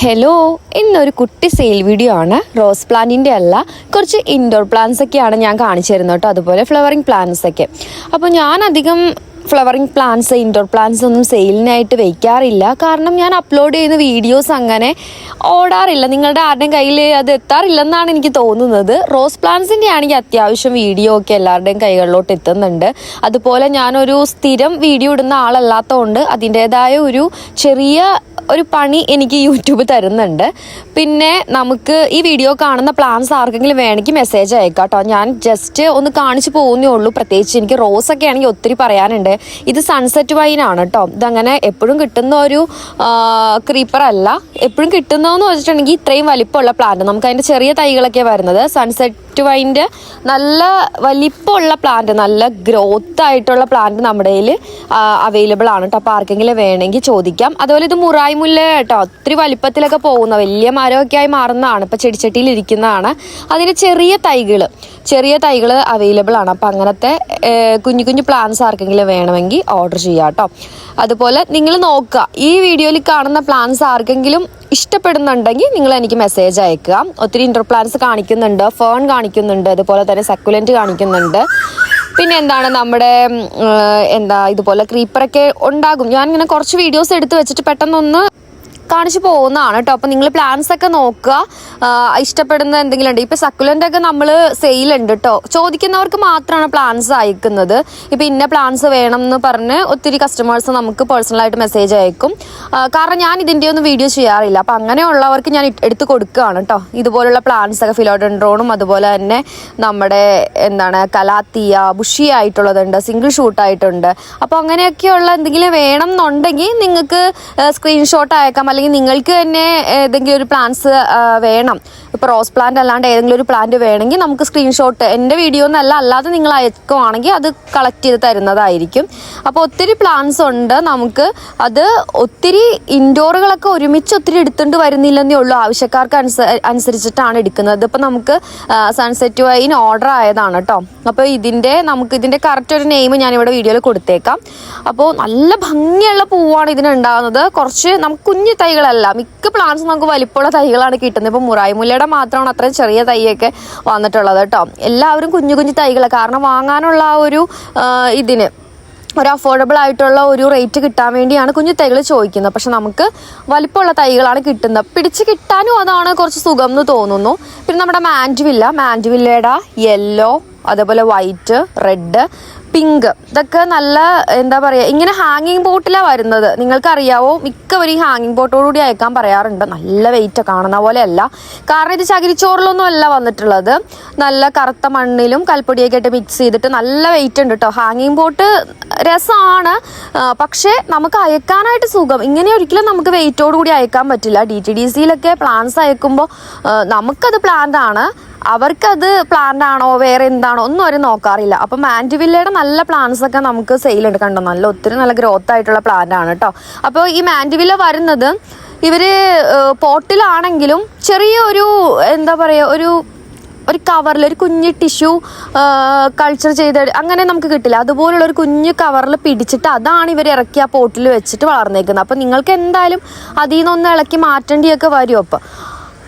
Hello ഇന്നൊരു കുട്ടി sale video ആണ്. റോസ് പ്ലാന്റിന്റെ അല്ല കുറച്ച് ഇൻഡോർ പ്ലാന്റ്സ് ഒക്കെയാണ് ഞാൻ കാണിച്ചു തരുന്നത് കേട്ടോ. അതുപോലെ ഫ്ലവറിങ് പ്ലാന്റ്സ് ഒക്കെ. അപ്പോൾ ഞാൻ അധികം ഫ്ലവറിങ് പ്ലാന്റ്സ് ഇൻഡോർ പ്ലാന്റ്സ് ഒന്നും സെയിലിനായിട്ട് വയ്ക്കാറില്ല കാരണം ഞാൻ അപ്ലോഡ് ചെയ്യുന്ന വീഡിയോസ് അങ്ങനെ ഓടാറില്ല. നിങ്ങളുടെ ആരുടെയും കയ്യിൽ അത് എത്താറില്ലെന്നാണ് എനിക്ക് തോന്നുന്നത്. റോസ് പ്ലാന്റ്സിന്റെ ആണെങ്കിൽ അത്യാവശ്യം വീഡിയോ ഒക്കെ എല്ലാവരുടെയും കൈകളിലോട്ട് എത്തുന്നുണ്ട്. അതുപോലെ ഞാനൊരു സ്ഥിരം വീഡിയോ ഇടുന്ന ആളല്ലാത്തതുകൊണ്ട് അതിന്റേതായ ഒരു ചെറിയ ഒരു പണി എനിക്ക് യൂട്യൂബ് തരുന്നുണ്ട്. പിന്നെ നമുക്ക് ഈ വീഡിയോ കാണുന്ന പ്ലാൻസ് ആർക്കെങ്കിലും വേണമെങ്കിൽ മെസ്സേജ് അയക്കാം കേട്ടോ ഞാൻ ജസ്റ്റ് ഒന്ന് കാണിച്ചു പോകുന്നേ ഉള്ളൂ. പ്രത്യേകിച്ച് എനിക്ക് റോസ് ഒക്കെ ആണെങ്കിൽ ഒത്തിരി പറയാനുണ്ട്. ഇത് സൺസെറ്റ് വൈൻ ആണ് കേട്ടോ ഇതങ്ങനെ എപ്പോഴും കിട്ടുന്ന ഒരു ക്രീപ്പർ അല്ല. എപ്പോഴും കിട്ടുന്നതെന്ന് വെച്ചിട്ടുണ്ടെങ്കിൽ ഇത്രയും വലിപ്പമുള്ള പ്ലാന്റ് നമുക്ക് അതിന്റെ ചെറിയ തൈകളൊക്കെ വരുന്നത്. സൺസെറ്റ് വൈന്റെ നല്ല വലിപ്പമുള്ള പ്ലാന്റ് നല്ല ഗ്രോത്ത് ആയിട്ടുള്ള പ്ലാന്റ് നമ്മുടെ കയ്യിൽ അവൈലബിൾ ആണ് കേട്ടോ അപ്പോൾ ആർക്കെങ്കിലും വേണമെങ്കിൽ ചോദിക്കാം. അതുപോലെ ഇത് മുറായി മുല്ല കേട്ടോ ഒത്തിരി വലിപ്പത്തിലൊക്കെ പോകുന്ന വലിയ മരമൊക്കെ ആയി മാറുന്നതാണ്. ഇപ്പോൾ ചെടിച്ചട്ടിയിൽ ഇരിക്കുന്നതാണ്. അതിന്റെ ചെറിയ തൈകൾ ചെറിയ തൈകൾ അവൈലബിൾ ആണ്. അപ്പോൾ അങ്ങനത്തെ കുഞ്ഞു കുഞ്ഞു പ്ലാന്റ്സ് ആർക്കെങ്കിലും വേണമെങ്കിൽ ഓർഡർ ചെയ്യാം കേട്ടോ അതുപോലെ നിങ്ങൾ നോക്കുക ഈ വീഡിയോയിൽ കാണുന്ന പ്ലാന്റ്സ് ആർക്കെങ്കിലും ഇഷ്ടപ്പെടുന്നുണ്ടെങ്കിൽ നിങ്ങൾ എനിക്ക് മെസ്സേജ് അയക്കുക. ഒത്തിരി ഇൻഡോർ പ്ലാന്റ്സ് കാണിക്കുന്നുണ്ട് ഫേൺ കാണിക്കുന്നുണ്ട് അതുപോലെ തന്നെ സക്കുലന്റ് കാണിക്കുന്നുണ്ട്. പിന്നെ എന്താണ് നമ്മുടെ എന്താ ഇതുപോലെ ക്രീപ്പറൊക്കെ ഉണ്ടാകും. ഞാൻ ഇങ്ങനെ കുറച്ച് വീഡിയോസ് എടുത്ത് വെച്ചിട്ട് പെട്ടെന്നൊന്ന് കാണിച്ചു പോകുന്നതാണ് കേട്ടോ. അപ്പോൾ നിങ്ങൾ പ്ലാൻസ് ഒക്കെ നോക്കുക. ഇഷ്ടപ്പെടുന്ന എന്തെങ്കിലും ഉണ്ട് ഇപ്പൊ സക്കുലന്റ് ഒക്കെ നമ്മൾ സെയിൽ ഉണ്ട് കേട്ടോ. ചോദിക്കുന്നവർക്ക് മാത്രമാണ് പ്ലാൻസ് അയക്കുന്നത്. ഇപ്പൊ ഇന്ന പ്ലാൻസ് വേണം എന്ന് പറഞ്ഞ് ഒത്തിരി കസ്റ്റമേഴ്സ് നമുക്ക് പേഴ്സണലായിട്ട് മെസ്സേജ് അയക്കും. കാരണം ഞാൻ ഇതിന്റെ ഒന്നും വീഡിയോ ചെയ്യാറില്ല. അപ്പോൾ അങ്ങനെയുള്ളവർക്ക് ഞാൻ എടുത്ത് കൊടുക്കുകയാണ് കേട്ടോ. ഇതുപോലുള്ള പ്ലാൻസ് ഒക്കെ ഫിലോഡൻഡ്രോണും അതുപോലെ തന്നെ നമ്മുടെ എന്താണ് കലാത്തിയ ബുഷി ആയിട്ടുള്ളതുണ്ട് സിംഗിൾ ഷൂട്ടായിട്ടുണ്ട് അപ്പോൾ അങ്ങനെയൊക്കെയുള്ള എന്തെങ്കിലും വേണം എന്നുണ്ടെങ്കിൽ നിങ്ങൾക്ക് സ്ക്രീൻഷോട്ട് അയക്കാം. അല്ലെങ്കിൽ നിങ്ങൾക്ക് തന്നെ ഏതെങ്കിലും ഒരു പ്ലാന്റ്സ് വേണം. ഇപ്പോൾ റോസ് പ്ലാന്റ് അല്ലാണ്ട് ഏതെങ്കിലും ഒരു പ്ലാന്റ് വേണമെങ്കിൽ നമുക്ക് സ്ക്രീൻഷോട്ട് എന്റെ വീഡിയോ എന്നല്ല അല്ലാതെ നിങ്ങൾ അയക്കുവാണെങ്കിൽ അത് കളക്ട് ചെയ്ത് തരുന്നതായിരിക്കും. അപ്പോൾ ഒത്തിരി പ്ലാന്റ്സ് ഉണ്ട് നമുക്ക്. അത് ഒത്തിരി ഇൻഡോറുകളൊക്കെ ഒരുമിച്ച് ഒത്തിരി എടുത്തുകൊണ്ട് വരുന്നില്ലെന്നേ ഉള്ളൂ. ആവശ്യക്കാർക്ക് അനുസ അനുസരിച്ചിട്ടാണ് എടുക്കുന്നത്. ഇപ്പം നമുക്ക് സൺസെറ്റ് വൈൻ ഓർഡർ ആയതാണ് കേട്ടോ അപ്പോൾ ഇതിന്റെ നമുക്ക് ഇതിന്റെ കറക്റ്റ് ഒരു നെയിം ഞാൻ ഞാനിവിടെ വീഡിയോയിൽ കൊടുത്തേക്കാം. അപ്പോൾ നല്ല ഭംഗിയുള്ള പൂവാണ് ഇതിനുണ്ടാകുന്നത് കുറച്ച് നമുക്ക് കുഞ്ഞു തൈകളല്ല. മിക്ക പ്ലാന്റ്സും നമുക്ക് വലിപ്പമുള്ള തൈകളാണ് കിട്ടുന്നത്. ഇപ്പോൾ മുറായി മുല്ലയുടെ മാത്രമാണ് അത്രയും ചെറിയ തൈയൊക്കെ വന്നിട്ടുള്ളത് കേട്ടോ. എല്ലാവരും കുഞ്ഞു കുഞ്ഞു തൈകൾ കാരണം വാങ്ങാനുള്ള ആ ഒരു ഇതിന് ഒരു അഫോർഡബിൾ ആയിട്ടുള്ള ഒരു റേറ്റ് കിട്ടാൻ വേണ്ടിയാണ് കുഞ്ഞു തൈകൾ ചോദിക്കുന്നത്. പക്ഷെ നമുക്ക് വലിപ്പമുള്ള തൈകളാണ് കിട്ടുന്നത്. പിടിച്ച് കിട്ടാനും അതാണ് കുറച്ച് സുഖം എന്ന് തോന്നുന്നു. പിന്നെ നമ്മുടെ മാൻഡ്വില്ല. മാൻഡ്വില്ലയുടെ യെല്ലോ അതേപോലെ വൈറ്റ് റെഡ് പിങ്ക്. ഇതൊക്കെ നല്ല എന്താ പറയുക ഇങ്ങനെ ഹാങ്ങിങ് ബോട്ടിലാണ് വരുന്നത്. നിങ്ങൾക്കറിയാവോ മിക്കവരും ഈ ഹാങ്ങിങ് ബോട്ടോടുകൂടി അയക്കാൻ പറയാറുണ്ട്. നല്ല വെയിറ്റ് കാണുന്ന പോലെയല്ല. കാരണം ഇത് ചകിരിച്ചോറിലൊന്നും അല്ല വന്നിട്ടുള്ളത്. നല്ല കറുത്ത മണ്ണിലും കൽപ്പൊടിയൊക്കെ ആയിട്ട് മിക്സ് ചെയ്തിട്ട് നല്ല വെയിറ്റ് ഉണ്ട് കേട്ടോ ഹാങ്ങിങ് ബോട്ട് രസമാണ് പക്ഷേ നമുക്ക് അയക്കാനായിട്ട് സുഖം. ഇങ്ങനെ ഒരിക്കലും നമുക്ക് വെയിറ്റോട് കൂടി അയക്കാൻ പറ്റില്ല. ഡി ടി ഡി സിയിലൊക്കെ പ്ലാൻസ് അയക്കുമ്പോൾ നമുക്കത് പ്ലാന്റ് ആണ്. അവർക്കത് പ്ലാന്റ് ആണോ വേറെ എന്താണോ ഒന്നും അവർ നോക്കാറില്ല. അപ്പം മാൻഡിവില്ലയുടെ നല്ല പ്ലാന്റ്സ് ഒക്കെ നമുക്ക് സെയിൽ ഉണ്ട് കണ്ടോ? നല്ല ഒത്തിരി നല്ല ഗ്രോത്ത് ആയിട്ടുള്ള പ്ലാന്റ് ആണ് കേട്ടോ അപ്പോൾ ഈ മാൻഡിവില്ല വരുന്നത് ഇവർ പോട്ടിലാണെങ്കിലും ചെറിയ ഒരു എന്താ പറയുക ഒരു ഒരു കവറിൽ ഒരു കുഞ്ഞ് ടിഷ്യൂ കൾച്ചർ ചെയ്ത് അങ്ങനെ നമുക്ക് കിട്ടില്ല. അതുപോലുള്ള ഒരു കുഞ്ഞ് കവറിൽ പിടിച്ചിട്ട് അതാണ് ഇവർ ഇറക്കി ആ പോട്ടിൽ വെച്ചിട്ട് വളർന്നേക്കുന്നത്. അപ്പം നിങ്ങൾക്ക് എന്തായാലും അതിൽ നിന്നൊന്ന് ഇളക്കി മാറ്റേണ്ടിയൊക്കെ വരും. അപ്പം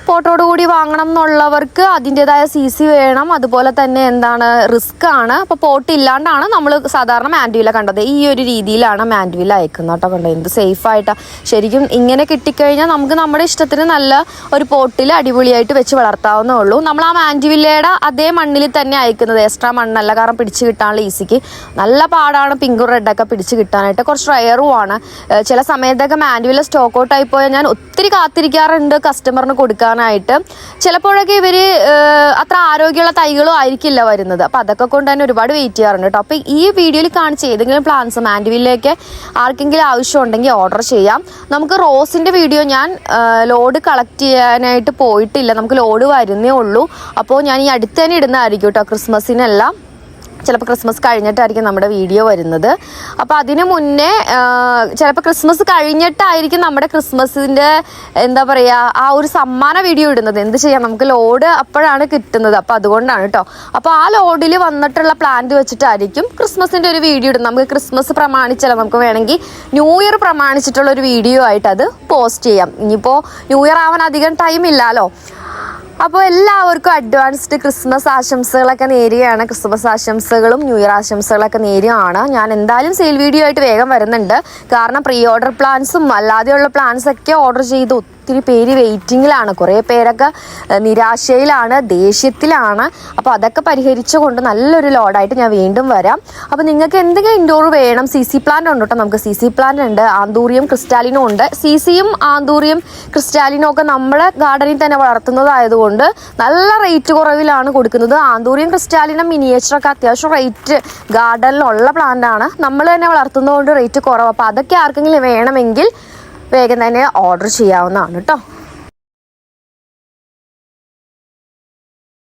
പോട്ടോട് കൂടി വാങ്ങണം എന്നുള്ളവർക്ക് അതിന്റെതായ സി സി വേണം. അതുപോലെ തന്നെ എന്താണ് റിസ്ക് ആണ്. അപ്പോൾ പോട്ട് ഇല്ലാണ്ടാണ് നമ്മൾ സാധാരണ മാൻഡുവില കണ്ടത്. ഈ ഒരു രീതിയിലാണ് മാൻഡുവില അയക്കുന്നത് കേട്ടോ കണ്ടത് എന്ത് സേഫ് ആയിട്ടാണ് ശരിക്കും ഇങ്ങനെ കിട്ടിക്കഴിഞ്ഞാൽ നമുക്ക് നമ്മുടെ ഇഷ്ടത്തിന് നല്ല ഒരു പോട്ടിൽ അടിപൊളിയായിട്ട് വെച്ച് വളർത്താവുന്നേ ഉള്ളൂ. നമ്മൾ ആ മാൻഡുവിലയുടെ അതേ മണ്ണിൽ തന്നെ അയക്കുന്നത്. എക്സ്ട്രാ മണ്ണല്ല. കാരണം പിടിച്ച് കിട്ടാനുള്ള ഈസിക്ക്. നല്ല പാടാണ്. പിങ്കും റെഡൊക്കെ പിടിച്ച് കിട്ടാനായിട്ട്. കുറച്ച് റയറും ആണ്. ചില സമയത്തൊക്കെ മാൻഡുവില സ്റ്റോക്ക് ഔട്ട് ആയി പോയാൽ ഞാൻ ഒത്തിരി കാത്തിരിക്കാറുണ്ട്. കസ്റ്റമറിന് കൊടുക്കാനായിട്ട് ചിലപ്പോഴൊക്കെ ഇവർ അത്ര ആരോഗ്യമുള്ള തൈകളും ആയിരിക്കില്ല വരുന്നത്. അപ്പോൾ അതൊക്കെ കൊണ്ട് തന്നെ ഒരുപാട് വെയിറ്റ് ചെയ്യാറുണ്ട് കേട്ടോ അപ്പോൾ ഈ വീഡിയോയിൽ കാണിച്ച ഏതെങ്കിലും പ്ലാന്റ്സ് മാൻഡുവിലേക്ക് ആർക്കെങ്കിലും ആവശ്യം ഉണ്ടെങ്കിൽ ഓർഡർ ചെയ്യാം. നമുക്ക് റോസിന്റെ വീഡിയോ ഞാൻ ലോഡ് കളക്ട് ചെയ്യാനായിട്ട് പോയിട്ടില്ല. നമുക്ക് ലോഡ് വരുന്നേ ഉള്ളൂ. അപ്പോൾ ഞാൻ ഈ അടുത്ത് തന്നെ ഇടുന്നതായിരിക്കും കേട്ടോ ക്രിസ്മസിനെല്ലാം. ചിലപ്പോൾ ക്രിസ്മസ് കഴിഞ്ഞിട്ടായിരിക്കും നമ്മുടെ വീഡിയോ വരുന്നത്. അപ്പോൾ അതിന് മുന്നേ ചിലപ്പോൾ ക്രിസ്മസ് കഴിഞ്ഞിട്ടായിരിക്കും നമ്മുടെ ക്രിസ്മസിന്റെ എന്താ പറയുക ആ ഒരു സമ്മാന വീഡിയോ ഇടുന്നത്. എന്ത് ചെയ്യാം? നമുക്ക് ലോഡ് അപ്പോഴാണ് കിട്ടുന്നത്. അപ്പോൾ അതുകൊണ്ടാണ് കേട്ടോ അപ്പോൾ ആ ലോഡിൽ വന്നിട്ടുള്ള പ്ലാന്റ് വെച്ചിട്ടായിരിക്കും ക്രിസ്മസിന്റെ ഒരു വീഡിയോ ഇടുന്നത്. നമുക്ക് ക്രിസ്മസ് പ്രമാണിച്ചല്ല. നമുക്ക് വേണമെങ്കിൽ ന്യൂ ഇയർ പ്രമാണിച്ചിട്ടുള്ള ഒരു വീഡിയോ ആയിട്ട് അത് പോസ്റ്റ് ചെയ്യാം. ഇനിയിപ്പോൾ ന്യൂ ഇയർ ആവാൻ അധികം ടൈം ഇല്ലല്ലോ അപ്പോൾ എല്ലാവർക്കും അഡ്വാൻസ്ഡ് ക്രിസ്മസ് ആശംസകളൊക്കെ നേരുകയാണ്. ക്രിസ്മസ് ആശംസകളും ന്യൂ ഇയർ ആശംസകളൊക്കെ നേരുകയാണ്. ഞാൻ എന്തായാലും സെയിൽ വീഡിയോ ആയിട്ട് വേഗം വരുന്നുണ്ട്. കാരണം പ്രീ ഓർഡർ പ്ലാൻസും അല്ലാതെയുള്ള പ്ലാൻസൊക്കെ ഓർഡർ ചെയ്ത് ഒത്തിരി പേര് വെയിറ്റിങ്ങിലാണ്. കുറേ പേരൊക്കെ നിരാശയിലാണ് ദേഷ്യത്തിലാണ്. അപ്പോൾ അതൊക്കെ പരിഹരിച്ചുകൊണ്ട് നല്ലൊരു ലോഡായിട്ട് ഞാൻ വീണ്ടും വരാം. അപ്പോൾ നിങ്ങൾക്ക് എന്തെങ്കിലും ഇൻഡോർ വേണം സി സി പ്ലാന്റ് ഉണ്ട് കേട്ടോ നമുക്ക്. സി സി പ്ലാന്റ് ഉണ്ട് ആന്തൂറിയം ക്രിസ്റ്റാലിനും ഉണ്ട്. സി സിയും ആന്തൂറിയം ക്രിസ്റ്റാലിനും ഒക്കെ നമ്മുടെ ഗാർഡനിൽ തന്നെ വളർത്തുന്നതായതുകൊണ്ട് നല്ല റേറ്റ് കുറവിലാണ് കൊടുക്കുന്നത്. ആന്തൂറിയം ക്രിസ്റ്റാലിനും മിനിയേച്ചറൊക്കെ അത്യാവശ്യം റേറ്റ് ഗാർഡനിലുള്ള പ്ലാന്റ് ആണ്. നമ്മൾ തന്നെ വളർത്തുന്നതുകൊണ്ട് റേറ്റ് കുറവ്. അപ്പോൾ അതൊക്കെ ആർക്കെങ്കിലും വേണമെങ്കിൽ വേഗം തന്നെ ഓർഡർ ചെയ്യാവുന്നതാണ് കേട്ടോ